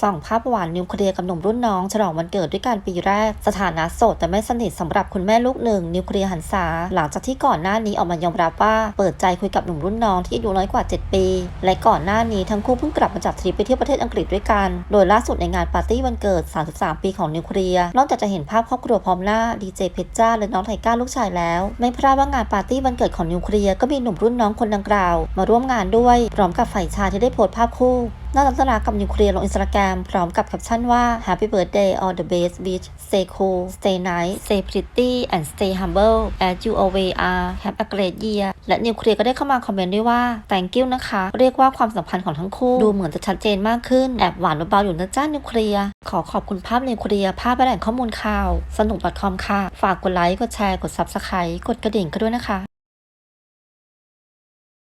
ส่องภาพหวานนิวเคลียร์กับหนุ่มรุ่นน้อง ฉลองวันเกิดด้วยกันปีแรก สถานะโสดแต่ไม่สนิทสำหรับคุณแม่ลูกหนึ่ง นิวเคลียร์หันษา หลังจากที่ก่อนหน้านี้ออกมายอมรับว่า เปิดใจคุยกับหนุ่มรุ่นน้องที่อายุน้อยกว่า 7 ปี และก่อนหน้านี้ทั้งคู่เพิ่งกลับมาจากทริปไปเที่ยวประเทศอังกฤษด้วยกัน โดยล่าสุดในงานปาร์ตี้วันเกิด 33 ปีของนิวเคลียร์นอกจากจะเห็นภาพครอบครัวพร้อมหน้าดีเจเพชรจ้าและน้องไทก้าลูกชายแล้ว ไม่พลาดว่างานปาร์ตี้วันเกิดของนิวเคลียร์ก็มีหนุ่มรุ่นน้องคนดังกล่าว มาร่วมงานด้วยพร้อมกับฝ่ายชายที่ได้โพสต์ภาพคู่ น่ารักนักกับนิวเคลียร์ลงอินสตาแกรมพร้อมกับแคปชั่นว่า Happy Birthday all the best bitch stay cool stay nice stay pretty and stay humble as you always are have a great year และนิวเคลียร์ก็ได้เข้ามาคอมเมนต์ด้วยว่า thank you นะคะ เรียกว่าความสัมพันธ์ของทั้งคู่ ดูเหมือนจะชัดเจนมากขึ้น แอบหวานเบาๆอยู่นะจ้านิวเคลียร์ขอขอบคุณภาพนิวเคลียร์ภาพและแหล่งข้อมูลข่าว สนุก .com ค่ะ ฝากกดไลค์กดแชร์กด subscribe กดกระดิ่งก็ด้วยนะคะ